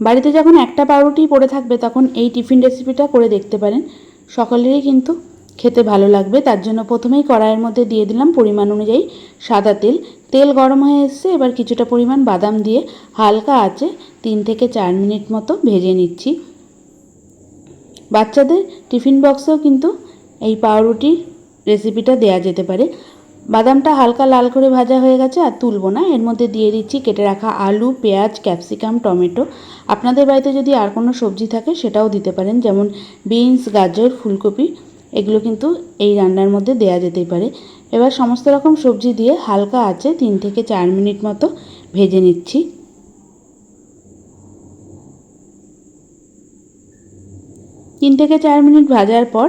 বাড়িতে যখন একটা পাউরুটি পড়ে থাকবে, তখন এই টিফিন রেসিপিটা করে দেখতে পারেন। সকলেরই কিন্তু খেতে ভালো লাগবে। তার জন্য প্রথমেই কড়াইয়ের মধ্যে দিয়ে দিলাম পরিমাণ অনুযায়ী সাদা তেল। তেল গরম হয়ে এসছে, এবার কিছুটা পরিমাণ বাদাম দিয়ে হালকা আছে তিন থেকে চার মিনিট মতো ভেজে নিচ্ছি। বাচ্চাদের টিফিন বক্সেও কিন্তু এই পাউরুটির রেসিপিটা দেয়া যেতে পারে। বাদামটা হালকা লাল করে ভাজা হয়ে গেছে আর তুলবো না। এর মধ্যে দিয়ে দিচ্ছি কেটে রাখা আলু, পেঁয়াজ, ক্যাপসিকাম, টমেটো। আপনাদের বাড়িতে যদি আর কোনো সবজি থাকে সেটাও দিতে পারেন, যেমন বিনস, গাজর, ফুলকপি। এগুলো কিন্তু এই রান্নার মধ্যে দেয়া যেতেই পারে। এবার সমস্ত রকম সবজি দিয়ে হালকা আছে তিন থেকে চার মিনিট মতো ভেজে নিচ্ছি। তিন থেকে চার মিনিট ভাজার পর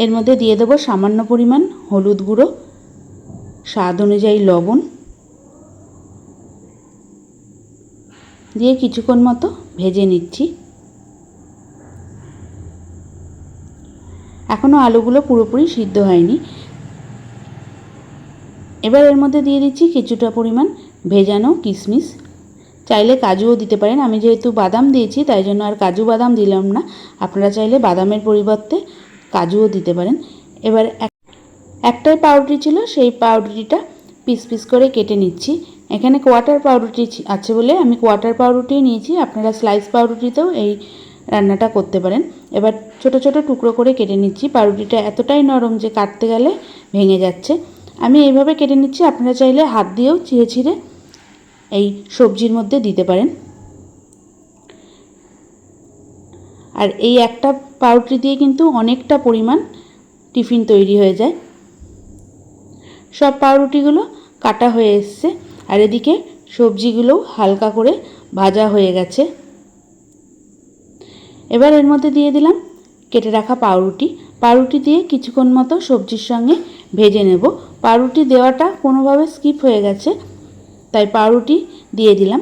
এর মধ্যে দিয়ে দেবো সামান্য পরিমাণ হলুদ গুঁড়ো। স্বাদ অনুযায়ী লবণ দিয়ে কিছুক্ষণ মতো ভেজে নিচ্ছি। এখনও আলুগুলো পুরোপুরি সিদ্ধ হয়নি। এবার এর মধ্যে দিয়ে দিচ্ছি কিছুটা পরিমাণ ভেজানো কিশমিশ চাইলে কাজুও দিতে পারেন। আমি যেহেতু বাদাম দিয়েছি, তাই জন্য আর কাজু বাদাম দিলাম না। আপনারা চাইলে বাদামের পরিবর্তে কাজুও দিতে পারেন। এবার একটাই পাউরুটি ছিল, সেই পাউরুটিটা পিস পিস করে কেটে নিচ্ছি। এখানে কোয়াটার পাউরুটি আছে বলে আমি কোয়াটার পাউরুটি নিয়েছি, আপনারা স্লাইস পাউরুটিতেও এই রান্নাটা করতে পারেন। এবার ছোট ছোট টুকরো করে কেটে নিচ্ছি পাউরুটিটা এতটাই নরম যে কাটতে গেলে ভেঙে যাচ্ছে। আমি এইভাবে কেটে নিচ্ছি, আপনারা চাইলে হাত দিয়েও ছিঁড়ে ছিঁড়ে এই সবজির মধ্যে দিতে পারেন। আর এই একটা পাউরুটি দিয়ে কিন্তু অনেকটা পরিমাণ টিফিন তৈরি হয়ে যায়। সব পাউরুটিগুলো কাটা হয়ে এসছে। আর এদিকে সবজিগুলোও হালকা করে ভাজা হয়ে গেছে। এবার এর মধ্যে দিয়ে দিলাম কেটে রাখা পাউরুটি। পাউরুটি দিয়ে কিছুক্ষণ মতো সবজির সঙ্গে ভেজে নেব। পাউরুটি দেওয়াটা কোনোভাবে স্কিপ হয়ে গেছে, তাই পাউরুটি দিয়ে দিলাম।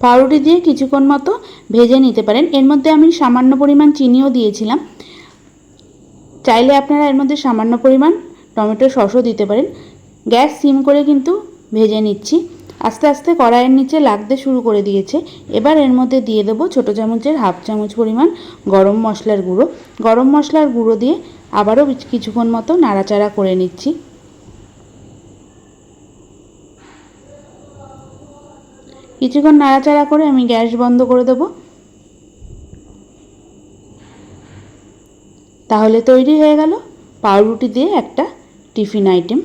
পাউরুটি দিয়ে কিছুক্ষণ মতো ভেজে নিতে পারেন। এর মধ্যে আমি সামান্য পরিমাণ চিনিও দিয়েছিলাম। চাইলে আপনারা এর মধ্যে সামান্য পরিমাণ টমেটো সসও দিতে পারেন। গ্যাস সিম করে কিন্তু ভেজে নিচ্ছি। আস্তে আস্তে কড়াইয়ের নিচে লাগতে শুরু করে দিয়েছে। এবার এর মধ্যে দিয়ে দেবো ছোটো চামচের হাফ চামচ পরিমাণ গরম মশলার গুঁড়ো। গরম মশলার গুঁড়ো দিয়ে আবারও কিছুক্ষণ মতো নাড়াচাড়া করে নিচ্ছি। কিছুক্ষণ নাড়াচাড়া করে আমি গ্যাস বন্ধ করে দেবো। তাহলে তৈরি হয়ে গেল পাউরুটি দিয়ে একটা টিফিন আইটেম